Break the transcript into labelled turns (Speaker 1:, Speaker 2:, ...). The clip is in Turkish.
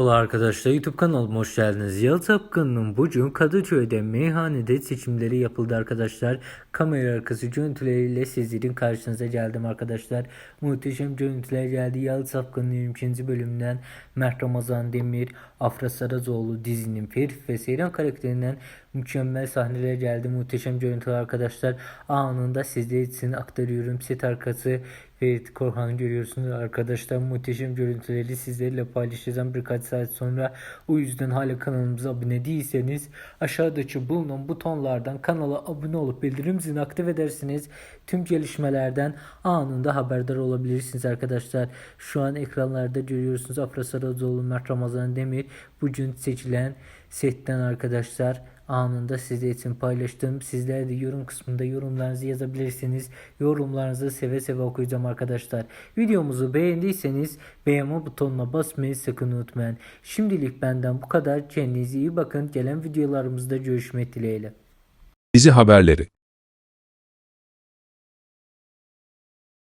Speaker 1: Merhaba arkadaşlar YouTube kanalıma hoş geldiniz. Yalı Tapkanı'nın bugün Kadıköy'de meyhanede seçimleri yapıldı arkadaşlar. Kamera arkası görüntüleriyle sizlerin karşınıza geldim arkadaşlar. Muhteşem görüntüler geldi. Yalı Tapkanı'nın 2. bölümünden Mert Ramazan Demir, Afra Sarazoğlu dizinin Ferit ve Seyran karakterinden mükemmel sahneler geldi. Muhteşem görüntüler arkadaşlar. Anında sizler için aktarıyorum. Set arkası Ferit Korhan görüyorsunuz arkadaşlar. Muhteşem görüntüleri sizlerle paylaşacağım birkaç saat sonra. O yüzden hala kanalımıza abone değilseniz aşağıdaki bulunan butonlardan kanala abone olup bildirim zilini aktif edersiniz. Tüm gelişmelerden anında haberdar olabilirsiniz arkadaşlar. Şu an ekranlarda görüyorsunuz Afra Saracoğlu, Mert Ramazan Demir bugün seçilen setten arkadaşlar anında sizler için paylaştım. Sizler de yorum kısmında yorumlarınızı yazabilirsiniz. Yorumlarınızı seve seve okuyacağım arkadaşlar. Videomuzu beğendiyseniz beğenme butonuna basmayı sakın unutmayın. Şimdilik benden bu kadar. Kendinize iyi bakın. Gelen videolarımızda görüşmek dileğiyle.
Speaker 2: Dizi haberleri